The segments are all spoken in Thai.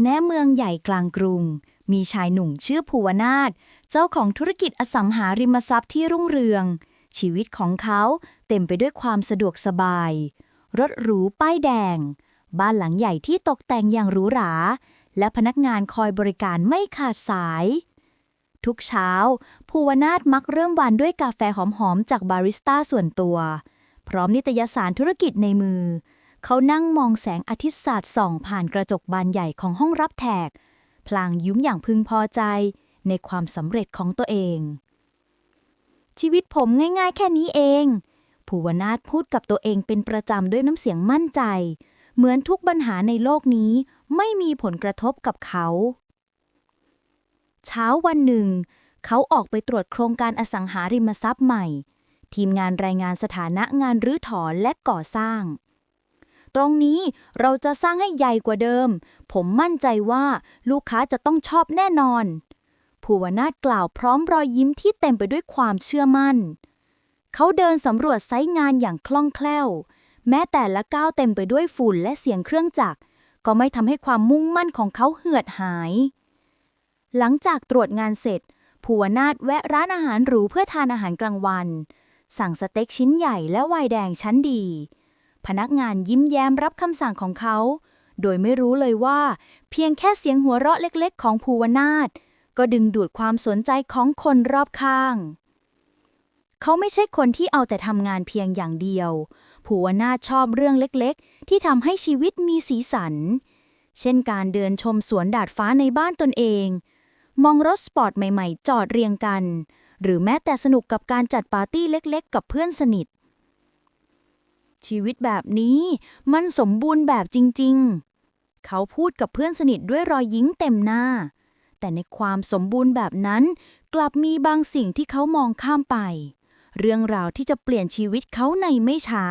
แม้เมืองใหญ่กลางกรุง มีชายหนุ่มชื่อภูวนาถเจ้าของธุรกิจอสังหาริมทรัพย์ที่รุ่งเรือง ชีวิตของเขาเต็มไปด้วยความสะดวกสบาย รถหรูป้ายแดง บ้านหลังใหญ่ที่ตกแต่งอย่างหรูหรา และพนักงานคอยบริการไม่ขาดสาย ทุกเช้า ภูวนาถมักเริ่มวันด้วยกาแฟหอมๆจากบาริสต้าส่วนตัว พร้อมนิตยสารธุรกิจในมือ เขานั่งมองแสงอาทิตย์สาดส่องผ่านกระจกบานใหญ่ของห้องรับแขกพลางยิ้มอย่างพึงพอใจในความสำเร็จของตัวเอง ชีวิตผมง่ายๆ แค่นี้เอง ภูวนาถพูดกับตัวเองเป็นประจำด้วยน้ำเสียงมั่นใจ เหมือนทุกปัญหาในโลกนี้ไม่มีผลกระทบกับเขา เช้าวันหนึ่ง เขาออกไปตรวจโครงการอสังหาริมทรัพย์ใหม่ ทีมงานรายงานสถานะงานรื้อถอนและก่อสร้าง ตรงนี้ เราจะสร้างให้ใหญ่กว่าเดิม ผมมั่นใจว่าลูกค้าจะต้องชอบแน่นอน ภูวนาถกล่าวพร้อมรอยยิ้มที่เต็มไปด้วยความเชื่อมั่น เขาเดินสำรวจไซต์งานอย่างคล่องแคล่ว แม้แต่ละก้าวเต็มไปด้วยฝุ่นและเสียงเครื่องจักร ก็ไม่ทำให้ความมุ่งมั่นของเขาเหือดหาย หลังจากตรวจงานเสร็จภูวนาถแวะร้านอาหารหรูเพื่อทานอาหารกลางวัน สั่งสเต็กชิ้นใหญ่และไวน์แดงชั้นดี พนักงานยิ้มแย้มรับคำสั่งของเขา โดยไม่รู้เลยว่า เพียงแค่เสียงหัวเราะเล็กๆ ของภูวนาถก็ดึงดูดความสนใจของคนรอบข้าง เขาไม่ใช่คนที่เอาแต่ทำงานเพียงอย่างเดียว ภูวนาถชอบเรื่องเล็กๆ ที่ทำให้ชีวิตมีสีสัน เช่นการเดินชมสวนดาดฟ้าในบ้านตนเอง มองรถสปอร์ตใหม่ ๆ จอดเรียงกัน หรือแม้แต่สนุกกับการจัดปาร์ตี้เล็กๆ กับเพื่อนสนิท ชีวิตแบบนี้ มันสมบูรณ์แบบจริง ๆ เขาพูดกับเพื่อนสนิทด้วยรอยยิ้มเต็มหน้า แต่ในความสมบูรณ์แบบนั้น กลับมีบางสิ่งที่เขามองข้ามไป เรื่องราวที่จะเปลี่ยนชีวิตเขาในไม่ช้า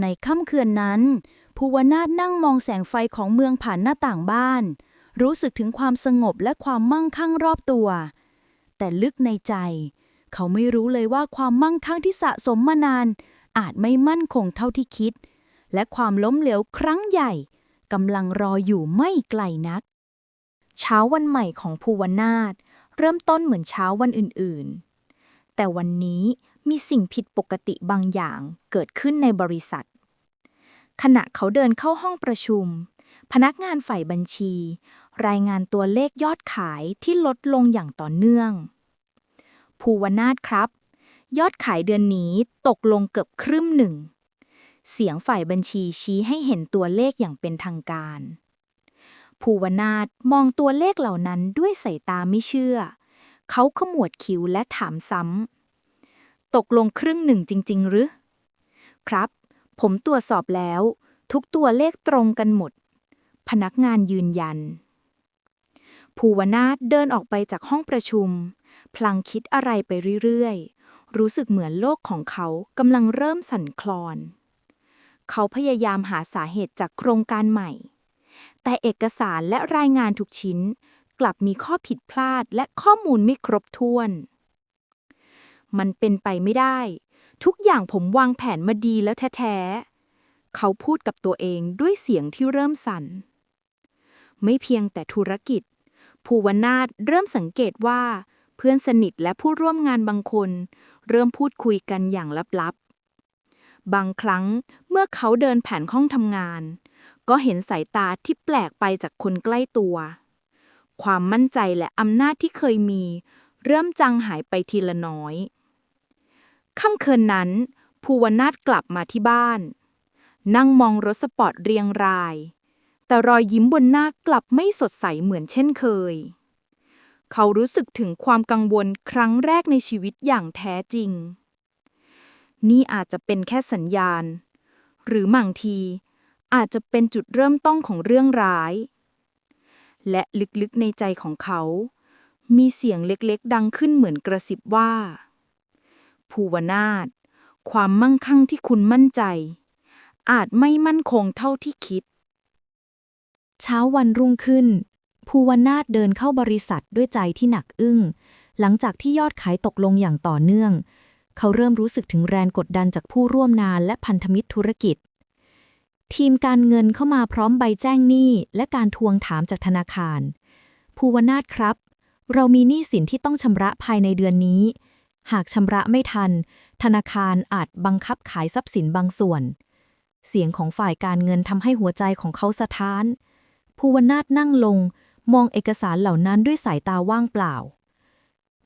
ในค่ำคืนนั้นภูวนาถนั่งมองแสงไฟของเมืองผ่านหน้าต่างบ้าน รู้สึกถึงความสงบและความมั่งคั่งรอบตัว แต่ลึกในใจ เขาไม่รู้เลยว่าความมั่งคั่งที่สะสมมานาน อาจไม่มั่นคงเท่าที่คิด และความล้มเหลวครั้งใหญ่กำลังรออยู่ไม่ไกลนัก เช้าวันใหม่ของภูวนาถเริ่มต้นเหมือนเช้าวันอื่นๆ แต่วันนี้มีสิ่งผิดปกติบางอย่างเกิดขึ้นในบริษัท ขณะเขาเดินเข้าห้องประชุม พนักงานฝ่ายบัญชี รายงานตัวเลขยอดขายที่ลดลงอย่างต่อเนื่อง ภูวนาถครับ ยอดขายเดือนนี้ตกลงเกือบครึ่งหนึ่ง เสียงฝ่ายบัญชีชี้ให้เห็นตัวเลขอย่างเป็นทางการ ภูวนาถมองตัวเลขเหล่านั้นด้วยสายตาไม่เชื่อ เขาขมวดคิ้วและถามซ้ำ ตกลงครึ่งหนึ่งจริง ๆ หรือ ครับ ผมตรวจสอบแล้ว ทุกตัวเลขตรงกันหมด พนักงานยืนยัน ภูวนาถเดินออกไปจากห้องประชุม พลังคิดอะไรไปเรื่อย ๆ รู้สึกเหมือนโลกของเขากำลังเริ่มสั่นคลอน เขาพยายามหาสาเหตุจากโครงการใหม่ แต่เอกสารและรายงานทุกชิ้น กลับมีข้อผิดพลาดและข้อมูลไม่ครบถ้วน มันเป็นไปไม่ได้ ทุกอย่างผมวางแผนมาดีแล้วแท้ๆ เขาพูดกับตัวเองด้วยเสียงที่เริ่มสั่น ไม่เพียงแต่ธุรกิจ ภูวนาถเริ่มสังเกตว่าเพื่อนสนิทและผู้ร่วมงานบางคน เริ่มพูดคุยกันอย่างลับๆ บางครั้งเมื่อเขาเดินผ่านห้องทำงาน ก็เห็นสายตาที่แปลกไปจากคนใกล้ตัว ความมั่นใจและอำนาจที่เคยมี เริ่มจางหายไปทีละน้อย ค่ำคืนนั้น ภูวนาถกลับมาที่บ้าน นั่งมองรถสปอร์ตเรียงราย แต่รอยยิ้มบนหน้ากลับไม่สดใสเหมือนเช่นเคย เขารู้สึกถึงความกังวลครั้งแรกในชีวิตอย่างแท้จริง นี่อาจจะเป็นแค่สัญญาณ หรือบางที อาจจะเป็นจุดเริ่มต้นของเรื่องร้าย และลึกๆในใจของเขา มีเสียงเล็กๆ ดังขึ้นเหมือนกระซิบว่า ภูวนาถความมั่งคั่งที่คุณมั่นใจ อาจไม่มั่นคงเท่าที่คิด เช้าวันรุ่งขึ้น ภูวนาถเดินเข้าบริษัทด้วยใจที่หนักอึ้ง หลังจากที่ยอดขายตกลงอย่างต่อเนื่อง เขาเริ่มรู้สึกถึงแรงกดดันจากผู้ร่วมงานและพันธมิตรธุรกิจ ทีมการเงินเข้ามาพร้อมใบแจ้งหนี้และการทวงถามจากธนาคาร ภูวนาถครับ เรามีหนี้สินที่ต้องชำระภายในเดือนนี้ หากชำระไม่ทัน ธนาคารอาจบังคับขายทรัพย์สินบางส่วน เสียงของฝ่ายการเงินทำให้หัวใจของเขาสะท้าน ภูวนาถนั่งลง มองเอกสารเหล่านั้นด้วยสายตาว่างเปล่า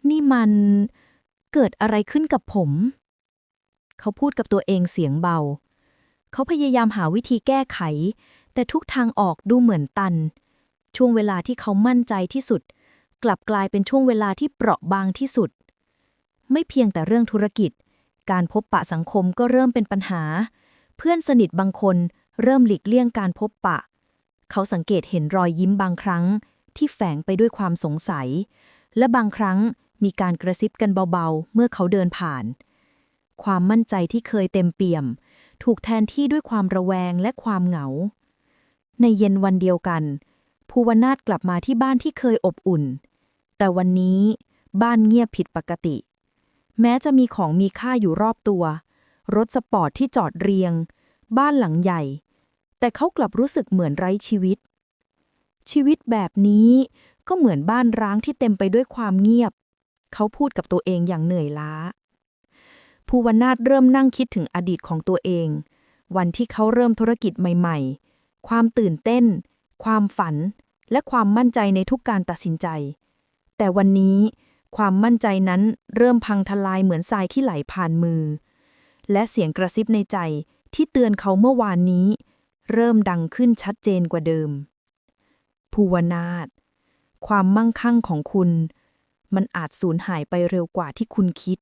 นี่มันเกิดอะไรขึ้นกับผม เขาพูดกับตัวเองเสียงเบา เขาพยายามหาวิธีแก้ไข แต่ทุกทางออกดูเหมือนตัน ช่วงเวลาที่เขามั่นใจที่สุด กลับกลายเป็นช่วงเวลาที่เปราะบางที่สุด ไม่เพียงแต่เรื่องธุรกิจ การพบปะสังคมก็เริ่มเป็นปัญหา เพื่อนสนิทบางคนเริ่มหลีกเลี่ยงการพบปะ เขาสังเกตเห็นรอยยิ้มบางครั้ง ที่แฝงไปด้วยความสงสัย และบางครั้งมีการกระซิบกันเบาๆ เมื่อเขาเดินผ่าน ความมั่นใจที่เคยเต็มเปี่ยม ถูกแทนที่ด้วยความระแวงและความเหงา ในเย็นวันเดียวกัน ภูวนาถกลับมาที่บ้านที่เคยอบอุ่น แต่วันนี้บ้านเงียบผิดปกติ แม้จะมีของมีค่าอยู่รอบตัว รถสปอร์ตที่จอดเรียง บ้านหลังใหญ่ แต่เขากลับรู้สึกเหมือนไร้ชีวิต ชีวิตแบบนี้ก็เหมือนบ้านร้างที่เต็มไปด้วยความเงียบ เขาพูดกับตัวเองอย่างเหนื่อยล้า ภูวนาถเริ่มนั่งคิดถึงอดีตของตัวเอง วันที่เขาเริ่มธุรกิจใหม่ๆ ความตื่นเต้น ความฝัน และความมั่นใจในทุกการตัดสินใจ แต่วันนี้ความมั่นใจนั้นเริ่มพังทลายเหมือนทรายที่ไหลผ่านมือ และเสียงกระซิบในใจที่เตือนเขาเมื่อวานนี้ เริ่มดังขึ้นชัดเจนกว่าเดิม ภูวนาถความมั่งคั่งของคุณ มันอาจสูญหายไปเร็วกว่าที่คุณคิด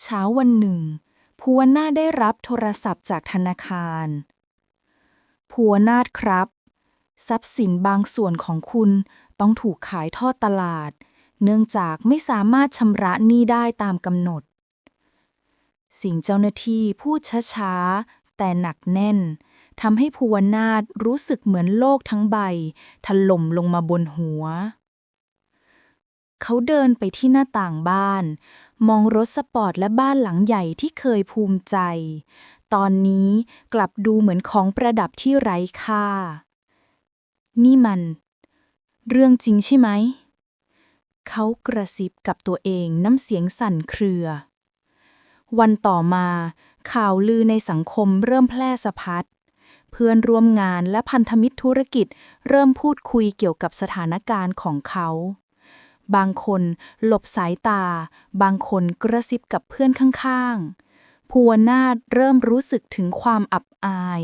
เช้าวันหนึ่ง ภูวนาถได้รับโทรศัพท์จากธนาคาร ภูวนาถครับ ทรัพย์สินบางส่วนของคุณต้องถูกขายทอดตลาด เนื่องจากไม่สามารถชำระหนี้ได้ตามกำหนด สิ่งเจ้าหน้าที่พูดช้าๆ แต่หนักแน่น ทำให้ภูวนาถรู้สึกเหมือนโลกทั้งใบ ถล่มลงมาบนหัว เขาเดินไปที่หน้าต่างบ้าน มองรถสปอร์ตและบ้านหลังใหญ่ที่เคยภูมิใจ ตอนนี้กลับดูเหมือนของประดับที่ไร้ค่า นี่มัน เรื่องจริงใช่ไหม เขากระซิบกับตัวเองน้ำเสียงสั่นเครือ วันต่อมาข่าวลือในสังคมเริ่มแพร่สะพัด เพื่อนร่วมงานและพันธมิตรธุรกิจ เริ่มพูดคุยเกี่ยวกับสถานการณ์ของเขา บางคนหลบสายตา บางคนกระซิบกับเพื่อนข้างๆ ภูวนาถเริ่มรู้สึกถึงความอับอาย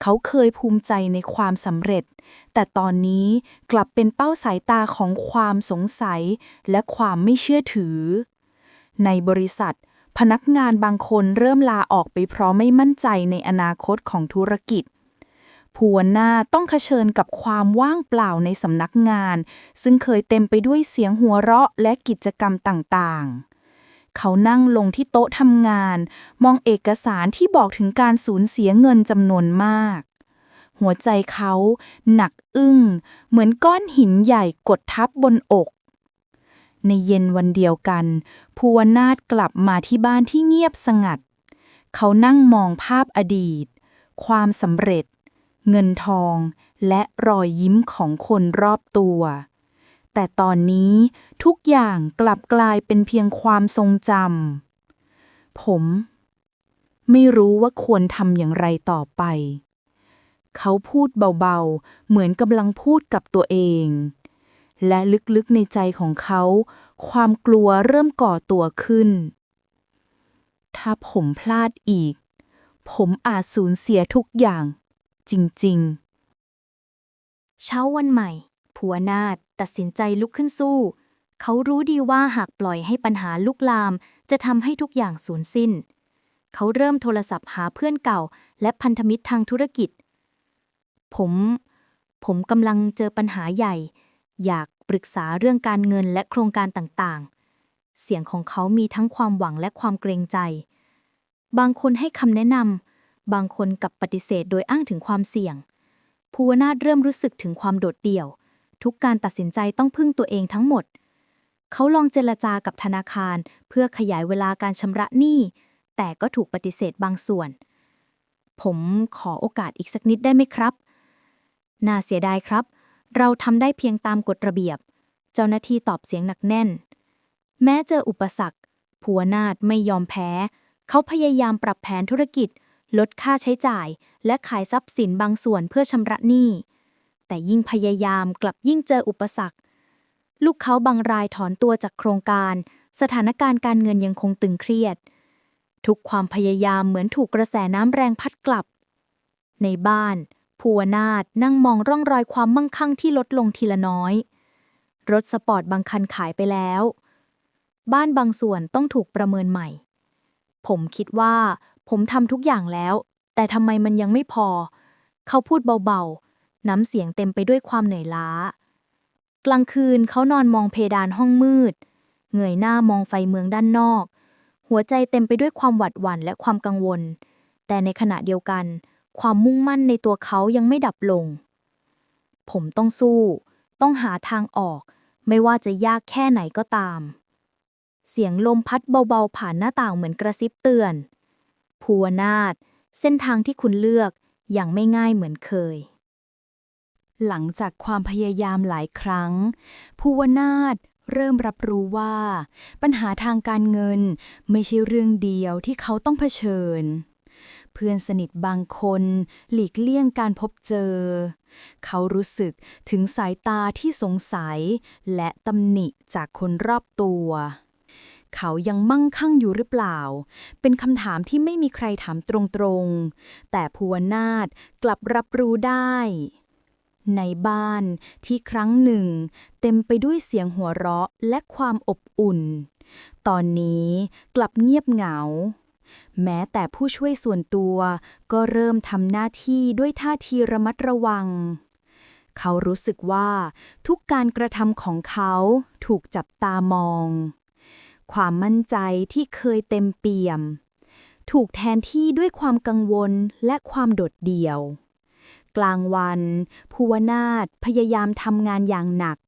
เขาเคยภูมิใจในความสำเร็จ แต่ตอนนี้กลับเป็นเป้าสายตาของความสงสัยและความไม่เชื่อถือ ในบริษัท พนักงานบางคนเริ่มลาออกไปเพราะไม่มั่นใจในอนาคตของธุรกิจภูวนาต้องเผชิญกับความว่างเปล่าในสำนักงาน ซึ่งเคยเต็มไปด้วยเสียงหัวเราะและกิจกรรมต่างๆ เขานั่งลงที่โต๊ะทำงาน มองเอกสารที่บอกถึงการสูญเสียเงินจำนวนมาก หัวใจเขา หนักอึ้ง เหมือนก้อนหินใหญ่กดทับบนอก ในเย็นวันเดียวกัน ภูวนาถกลับมาที่บ้านที่เงียบสงัด เขานั่งมองภาพอดีต ความสำเร็จ เงินทอง และรอยยิ้มของคนรอบตัว แต่ตอนนี้ทุกอย่างกลับกลายเป็นเพียงความทรงจำ ผม ไม่รู้ว่าควรทำอย่างไรต่อไป เขาพูดเบาๆ เหมือนกำลังพูดกับตัวเอง และลึกๆในใจของเขา ความกลัวเริ่มก่อตัวขึ้น ถ้าผมพลาดอีก ผมอาจสูญเสียทุกอย่าง จริงๆ เช้าวันใหม่ ผัวนาถตัดสินใจลุกขึ้นสู้ เขารู้ดีว่าหากปล่อยให้ปัญหาลุกลาม จะทำให้ทุกอย่างสูญสิ้น เขาเริ่มโทรศัพท์หาเพื่อนเก่า และพันธมิตรทางธุรกิจ ผมผมกำลังเจอปัญหาใหญ่ อยาก ปรึกษาเรื่องการเงินและโครงการต่างๆ เสียงของเขามีทั้งความหวังและความเกรงใจ บางคนให้คำแนะนำ บางคนกับปฏิเสธโดยอ้างถึงความเสี่ยง ภูวนาถเริ่มรู้สึกถึงความโดดเดี่ยว ทุกการตัดสินใจต้องพึ่งตัวเองทั้งหมด เขาลองเจรจากับธนาคาร เพื่อขยายเวลาการชำระหนี้ แต่ก็ถูกปฏิเสธบางส่วน ผมขอโอกาสอีกสักนิดได้ไหมครับ น่าเสียดายครับ เราทำได้เพียงตามกฎระเบียบ เจ้าหน้าที่ตอบเสียงหนักแน่น แม้เจออุปสรรคภูวนาถไม่ยอมแพ้ เขาพยายามปรับแผนธุรกิจ ลดค่าใช้จ่าย และขายทรัพย์สินบางส่วนเพื่อชำระหนี้ แต่ยิ่งพยายามกลับยิ่งเจออุปสรรค ลูกเขาบางรายถอนตัวจากโครงการ สถานการณ์การเงินยังคงตึงเครียด ทุกความพยายามเหมือนถูกกระแสน้ำแรงพัดกลับ ในบ้าน ภูวนาถนั่งมองร่องรอยความมั่งคั่งที่ลดลงทีละน้อย รถสปอร์ตบางคันขายไปแล้ว บ้านบางส่วนต้องถูกประเมินใหม่ ผมคิดว่า ผมทำทุกอย่างแล้ว แต่ทำไมมันยังไม่พอ เขาพูดเบาๆ น้ำเสียงเต็มไปด้วยความเหนื่อยล้า กลางคืนเขานอนมองเพดานห้องมืด เงยหน้ามองไฟเมืองด้านนอก หัวใจเต็มไปด้วยความหวาดหวั่นและความกังวล แต่ในขณะเดียวกัน ความมุ่งมั่นในตัวเขายังไม่ดับลง ผมต้องสู้ ต้องหาทางออก ไม่ว่าจะยากแค่ไหนก็ตาม เสียงลมพัดเบาๆผ่านหน้าต่างเหมือนกระซิบเตือน ภูวนาถเส้นทางที่คุณเลือกยังไม่ง่ายเหมือนเคย หลังจากความพยายามหลายครั้ง ภูวนาถเริ่มรับรู้ว่า ปัญหาทางการเงินไม่ใช่เรื่องเดียวที่เขาต้องเผชิญ เพื่อนสนิทบางคน หลีกเลี่ยงการพบเจอ เขารู้สึกถึงสายตาที่สงสัย และตำหนิจากคนรอบตัว เขายังมั่งคั่งอยู่หรือเปล่า เป็นคำถามที่ไม่มีใครถามตรงๆ แต่ภูวนาถกลับรับรู้ได้ในบ้านที่ครั้งหนึ่ง เต็มไปด้วยเสียงหัวเราะและความอบอุ่น ตอนนี้กลับเงียบเหงา แม้แต่ผู้ช่วยส่วนตัวก็เริ่มทำหน้าที่ด้วยท่าทีระมัดระวัง เขารู้สึกว่าทุกการกระทำของเขาถูกจับตามอง ความมั่นใจที่เคยเต็มเปี่ยม ถูกแทนที่ด้วยความกังวลและความโดดเดี่ยว กลางวันภูวนาถพยายามทำงานอย่างหนัก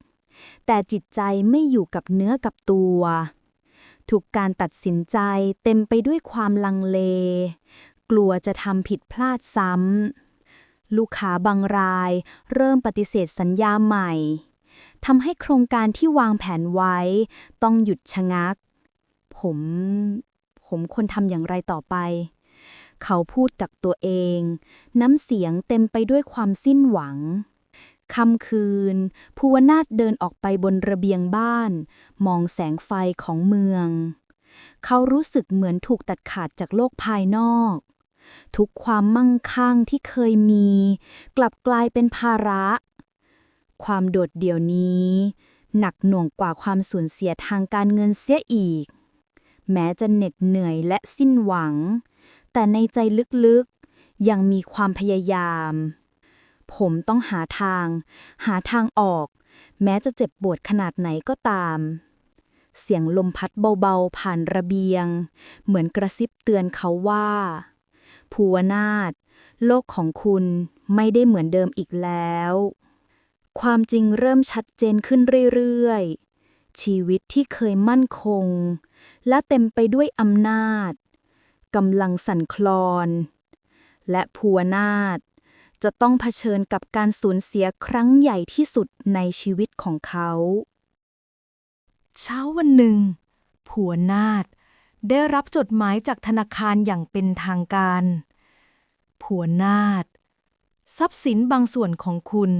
แต่จิตใจไม่อยู่กับเนื้อกับตัว ทุกการตัดสินใจเต็มไปด้วยความลังเล กลัวจะทำผิดพลาดซ้ำ ลูกค้าบางราย เริ่มปฏิเสธสัญญาใหม่ทำให้โครงการที่วางแผนไว้ ต้องหยุดชะงัก ผม ผมควรทำอย่างไรต่อไป เขาพูดกับตัวเอง น้ำเสียงเต็มไปด้วยความสิ้นหวัง ค่ำคืน ภูวนาถเดินออกไปบนระเบียงบ้าน มองแสงไฟของเมือง เขารู้สึกเหมือนถูกตัดขาดจากโลกภายนอก ทุกความมั่งคั่งที่เคยมี กลับกลายเป็นภาระ ความโดดเดี่ยวนี้ หนักหน่วงกว่าความสูญเสียทางการเงินเสียอีก แม้จะเหน็ดเหนื่อยและสิ้นหวัง แต่ในใจลึกๆ ยังมีความพยายาม ผมต้องหาทาง หาทางออก แม้จะเจ็บปวดขนาดไหนก็ตาม เสียงลมพัดเบาๆ ผ่านระเบียง เหมือนกระซิบเตือนเขาว่า ภูวนาถโลกของคุณไม่ได้เหมือนเดิมอีกแล้ว ความจริงเริ่มชัดเจนขึ้นเรื่อยๆ ชีวิตที่เคยมั่นคง และเต็มไปด้วยอำนาจกำลังสั่นคลอน และภูวนาถ จะต้องเผชิญกับการสูญเสียครั้งใหญ่ที่สุดในชีวิตของเขา เช้าวันหนึ่ง ผัวนาถได้รับจดหมายจากธนาคารอย่างเป็นทางการ ผัวนาถทรัพย์สินบางส่วนของคุณ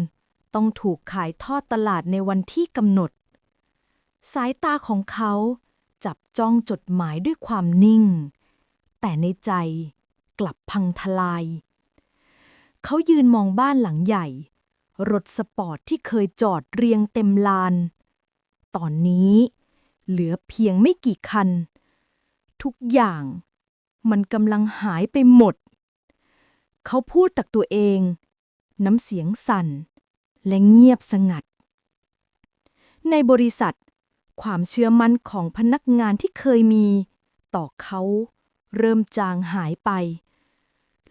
ต้องถูกขายทอดตลาดในวันที่กำหนด สายตาของเขาจับจ้องจดหมายด้วยความนิ่ง แต่ในใจกลับพังทลาย เขายืนมองบ้านหลังใหญ่ รถสปอร์ตที่เคยจอดเรียงเต็มลาน ตอนนี้เหลือเพียงไม่กี่คัน ทุกอย่างมันกำลังหายไปหมด เขาพูดตักตัวเอง น้ำเสียงสั่น และเงียบสงัด ในบริษัท ความเชื่อมั่นของพนักงานที่เคยมี ต่อเขาเริ่มจางหายไป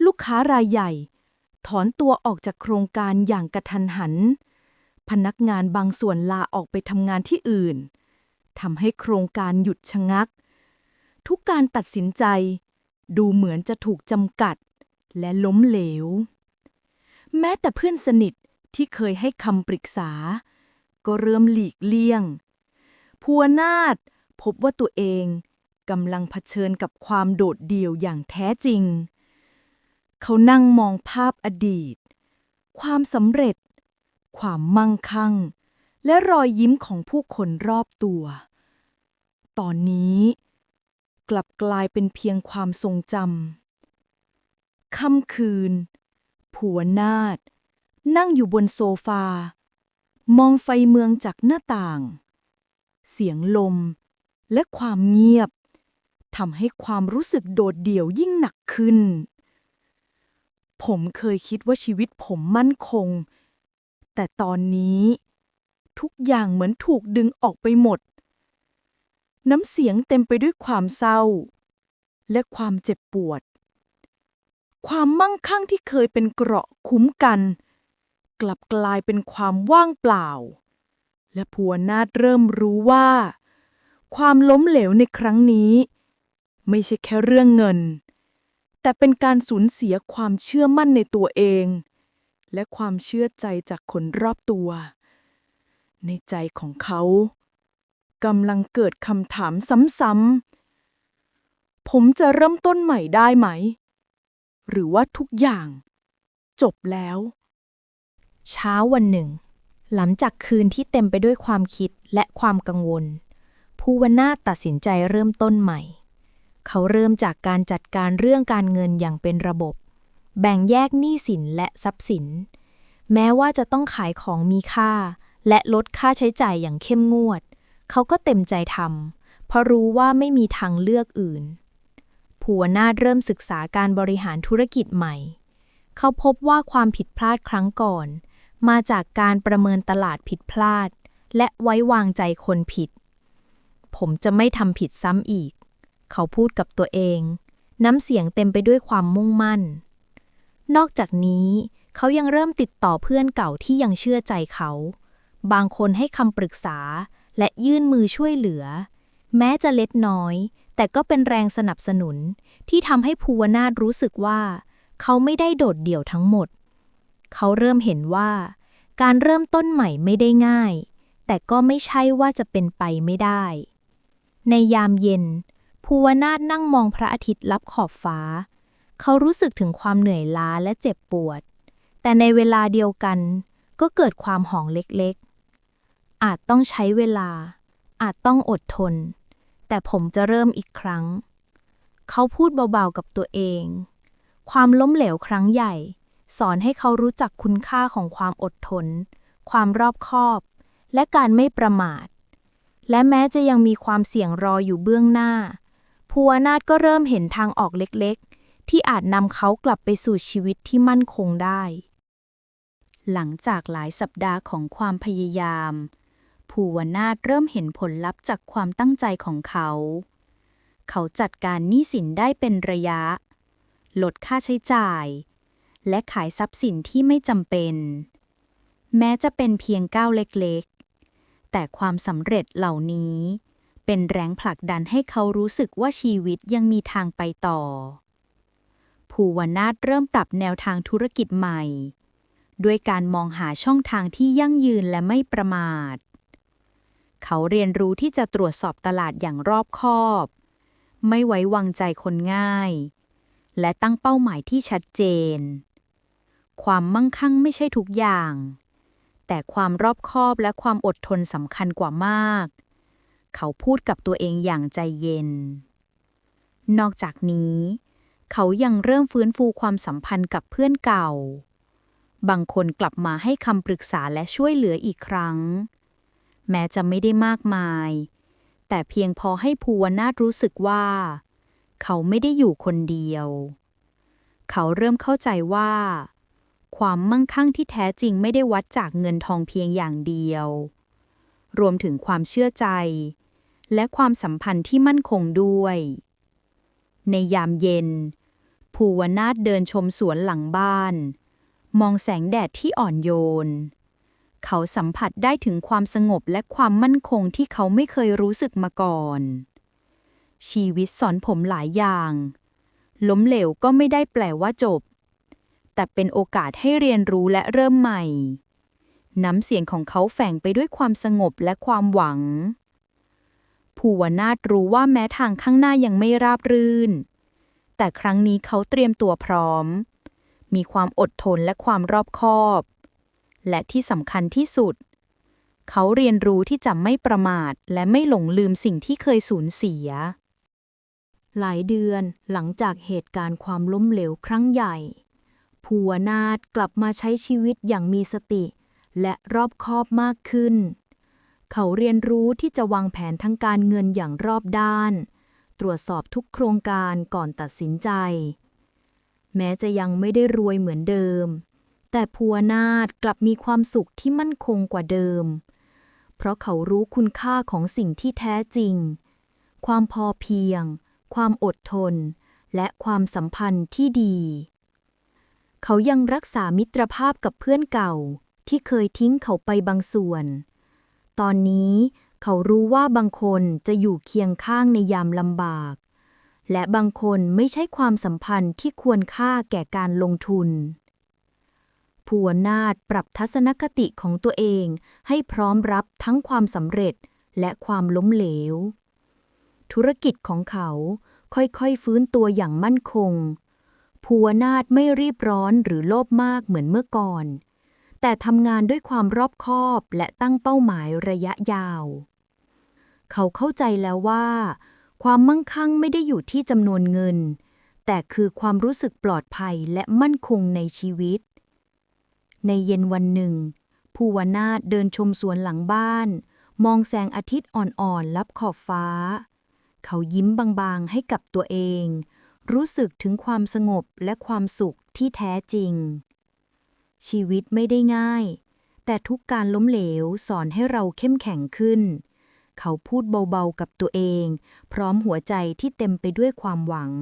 ลูกค้ารายใหญ่ ถอนตัวออกจากโครงการอย่างกระทันหัน พนักงานบางส่วนลาออกไปทำงานที่อื่นทำให้โครงการหยุดชะงัก ทุกการตัดสินใจ ดูเหมือนจะถูกจำกัด และล้มเหลว แม้แต่เพื่อนสนิทที่เคยให้คำปรึกษา ก็เริ่มหลีกเลี่ยง พัวนาถพบว่าตัวเองกำลังเผชิญกับความโดดเดี่ยวอย่างแท้จริง เขานั่งมองภาพอดีต ความสำเร็จ ความมั่งคั่ง และรอยยิ้มของผู้คนรอบตัว ตอนนี้ กลับกลายเป็นเพียงความทรงจำค่ำคืน ผัวนาถนั่งอยู่บนโซฟา มองไฟเมืองจากหน้าต่าง เสียงลมและความเงียบทำให้ความรู้สึกโดดเดี่ยวยิ่งหนักขึ้น ผมเคยคิดว่าชีวิตผมมั่นคง แต่ตอนนี้ ทุกอย่างเหมือนถูกดึงออกไปหมด น้ำเสียงเต็มไปด้วยความเศร้า และความเจ็บปวด ความมั่งคั่งที่เคยเป็นเกราะคุ้มกัน กลับกลายเป็นความว่างเปล่า และผัวนาถเริ่มรู้ว่า ความล้มเหลวในครั้งนี้ ไม่ใช่แค่เรื่องเงิน แต่เป็นการสูญเสียความเชื่อมั่นในตัวเอง และความเชื่อใจจากคนรอบตัว ในใจของเขากำลังเกิดคำถามซ้ำๆ ผมจะเริ่มต้นใหม่ได้ไหม หรือว่าทุกอย่าง จบแล้ว เช้าวันหนึ่ง หลังจากคืนที่เต็มไปด้วยความคิดและความกังวล ภูวนาตัดสินใจเริ่มต้นใหม่ เขาเริ่มจากการจัดการเรื่องการเงินอย่างเป็นระบบ แบ่งแยกหนี้สินและทรัพย์สิน แม้ว่าจะต้องขายของมีค่า และลดค่าใช้จ่ายอย่างเข้มงวด เขาก็เต็มใจทำเพราะรู้ว่าไม่มีทางเลือกอื่นภูวนาถเริ่มศึกษาการบริหารธุรกิจใหม่ เขาพบว่าความผิดพลาดครั้งก่อน มาจากการประเมินตลาดผิดพลาด และไว้วางใจคนผิด ผมจะไม่ทำผิดซ้ำอีก เขาพูดกับตัวเอง น้ำเสียงเต็มไปด้วยความมุ่งมั่น นอกจากนี้เขายังเริ่มติดต่อเพื่อนเก่าที่ยังเชื่อใจเขา บางคนให้คำปรึกษาและยื่นมือช่วยเหลือ แม้จะเล็กน้อย แต่ก็เป็นแรงสนับสนุนที่ทำให้ภูวนาถรู้สึกว่า เขาไม่ได้โดดเดี่ยวทั้งหมด เขาเริ่มเห็นว่า การเริ่มต้นใหม่ไม่ได้ง่าย แต่ก็ไม่ใช่ว่าจะเป็นไปไม่ได้ ในยามเย็น ภูวนาถนั่งมองพระอาทิตย์ลับขอบฟ้า เขารู้สึกถึงความเหนื่อยล้าและเจ็บปวด แต่ในเวลาเดียวกันก็เกิดความหองเล็กๆ อาจต้องใช้เวลา อาจต้องอดทน แต่ผมจะเริ่มอีกครั้ง เขาพูดเบาๆกับตัวเอง ความล้มเหลวครั้งใหญ่ สอนให้เขารู้จักคุณค่าของความอดทน ความรอบคอบ และการไม่ประมาท และแม้จะยังมีความเสี่ยงรออยู่เบื้องหน้า ภูวนาถก็เริ่มเห็นทางออกเล็กๆ ที่อาจนำเขากลับไปสู่ชีวิตที่มั่นคงได้ หลังจากหลายสัปดาห์ของความพยายาม ภูวนาถเริ่มเห็นผลลัพธ์จากความตั้งใจของเขา เขาจัดการหนี้สินได้เป็นระยะ ลดค่าใช้จ่าย และขายทรัพย์สินที่ไม่จำเป็น แม้จะเป็นเพียงก้าวเล็กๆ แต่ความสำเร็จเหล่านี้ เป็นแรงผลักดันให้เขารู้สึกว่าชีวิตยังมีทางไปต่อ ภูวนาถเริ่มปรับแนวทางธุรกิจใหม่ ด้วยการมองหาช่องทางที่ยั่งยืนและไม่ประมาท เขาเรียนรู้ที่จะตรวจสอบตลาดอย่างรอบคอบ ไม่ไว้วางใจคนง่าย และตั้งเป้าหมายที่ชัดเจน ความมั่งคั่งไม่ใช่ทุกอย่าง แต่ความรอบคอบและความอดทนสำคัญกว่ามาก เขาพูดกับตัวเองอย่างใจเย็น นอกจากนี้ เขายังเริ่มฟื้นฟูความสัมพันธ์กับเพื่อนเก่า บางคนกลับมาให้คำปรึกษาและช่วยเหลืออีกครั้ง แม้จะไม่ได้มากมาย แต่เพียงพอให้ภูวนาถรู้สึกว่า เขาไม่ได้อยู่คนเดียว เขาเริ่มเข้าใจว่าความมั่งคั่งที่แท้จริงไม่ได้วัดจากเงินทองเพียงอย่างเดียว รวมถึงความเชื่อใจ และความสัมพันธ์ที่มั่นคงด้วย ในยามเย็น ภูวนาถเดินชมสวนหลังบ้าน มองแสงแดดที่อ่อนโยน เขาสัมผัสได้ถึงความสงบและความมั่นคงที่เขาไม่เคยรู้สึกมาก่อน ชีวิตสอนผมหลายอย่าง ล้มเหลวก็ไม่ได้แปลว่าจบ แต่เป็นโอกาสให้เรียนรู้และเริ่มใหม่ น้ำเสียงของเขาแฝงไปด้วยความสงบและความหวัง ภูวนาถรู้ว่าแม้ทางข้างหน้ายังไม่ราบรื่น แต่ครั้งนี้เขาเตรียมตัวพร้อม มีความอดทนและความรอบคอบ และที่สำคัญที่สุด เขาเรียนรู้ที่จะไม่ประมาทและไม่หลงลืมสิ่งที่เคยสูญเสีย หลายเดือนหลังจากเหตุการณ์ความล้มเหลวครั้งใหญ่ภูวนาถกลับมาใช้ชีวิตอย่างมีสติ และรอบคอบมากขึ้น เขาเรียนรู้ที่จะวางแผนทางการเงินอย่างรอบด้าน ตรวจสอบทุกโครงการก่อนตัดสินใจ แม้จะยังไม่ได้รวยเหมือนเดิม แต่ภูวนาถกลับมีความสุขที่มั่นคงกว่าเดิม เพราะเขารู้คุณค่าของสิ่งที่แท้จริง ความพอเพียง ความอดทน และความสัมพันธ์ที่ดี เขายังรักษามิตรภาพกับเพื่อนเก่าที่เคยทิ้งเขาไปบางส่วน ตอนนี้เขารู้ว่าบางคนจะอยู่เคียงข้างในยามลำบาก และบางคนไม่ใช่ความสัมพันธ์ที่ควรค่าแก่การลงทุนภูวนาถปรับทัศนคติของตัวเองให้พร้อมรับทั้งความสำเร็จและความล้มเหลว ธุรกิจของเขาค่อยๆฟื้นตัวอย่างมั่นคงภูวนาถไม่รีบร้อนหรือโลภมากเหมือนเมื่อก่อน แต่ทำงานด้วยความรอบคอบและตั้งเป้าหมายระยะยาว เขาเข้าใจแล้วว่า ความมั่งคั่งไม่ได้อยู่ที่จำนวนเงิน แต่คือความรู้สึกปลอดภัยและมั่นคงในชีวิต ในเย็นวันหนึ่ง ภูวนาถเดินชมสวนหลังบ้าน มองแสงอาทิตย์อ่อนๆลับขอบฟ้า เขายิ้มบางๆให้กับตัวเอง รู้สึกถึงความสงบและความสุขที่แท้จริง ชีวิตไม่ได้ง่าย แต่ทุกการล้มเหลวสอนให้เราเข้มแข็งขึ้น เขาพูดเบาๆกับตัวเอง พร้อมหัวใจที่เต็มไปด้วยความหวัง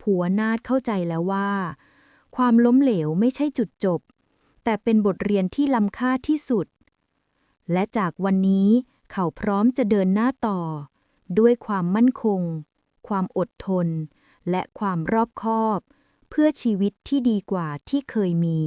ผัวนาถเข้าใจแล้วว่า ความล้มเหลวไม่ใช่จุดจบ แต่เป็นบทเรียนที่ล้ำค่าที่สุด และจากวันนี้เขาพร้อมจะเดินหน้าต่อ ด้วยความมั่นคง ความอดทน และความรอบคอบ เพื่อชีวิตที่ดีกว่าที่เคยมี